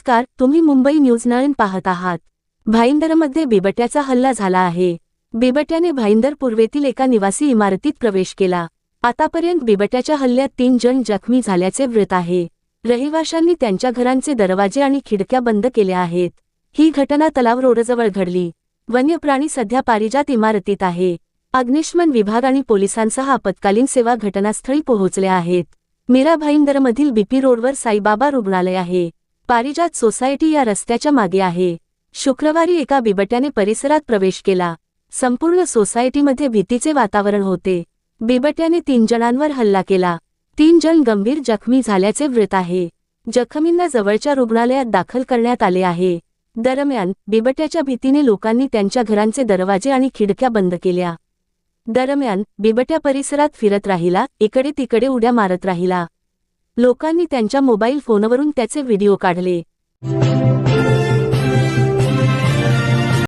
नमस्कार तुम्ही मुंबई न्यूज नळन पाहत आहात. भाईंदरमध्ये बिबट्याचा हल्ला झाला आहे. बिबट्याने भाईंदर पूर्वेतील एका निवासी इमारतीत प्रवेश केला. आतापर्यंत बिबट्याच्या हल्ल्यात तीन जण जखमी झाल्याचे वृत्त आहे. रहिवाशांनी त्यांच्या घरांचे दरवाजे आणि खिडक्या बंद केल्या आहेत. ही घटना तलाव रोडजवळ घडली. वन्यप्राणी सध्या पारिजात इमारतीत आहे. अग्निशमन विभाग आणि पोलिसांसह आपत्कालीन सेवा घटनास्थळी पोहोचल्या आहेत. मीरा भाईंदरमधील बीपी रोडवर साईबाबा रुग्णालय आहे. पारिजात सोसायटी या रस्त्याच्या मागे आहे. शुक्रवारी एका बिबट्याने परिसरात प्रवेश केला. संपूर्ण सोसायटीमध्ये भीतीचे वातावरण होते. बिबट्याने तीन जणांवर हल्ला केला. तीन जण गंभीर जखमी झाल्याचे वृत्त आहे. जखमींना जवळच्या रुग्णालयात दाखल करण्यात आले आहे. दरम्यान बिबट्याच्या भीतीने लोकांनी त्यांच्या घरांचे दरवाजे आणि खिडक्या बंद केल्या. दरम्यान बिबट्या परिसरात फिरत राहिला इकडे तिकडे उड्या मारत राहिला. लोकांनी त्यांच्या मोबाईल फोनवरून त्याचे व्हिडिओ काढले.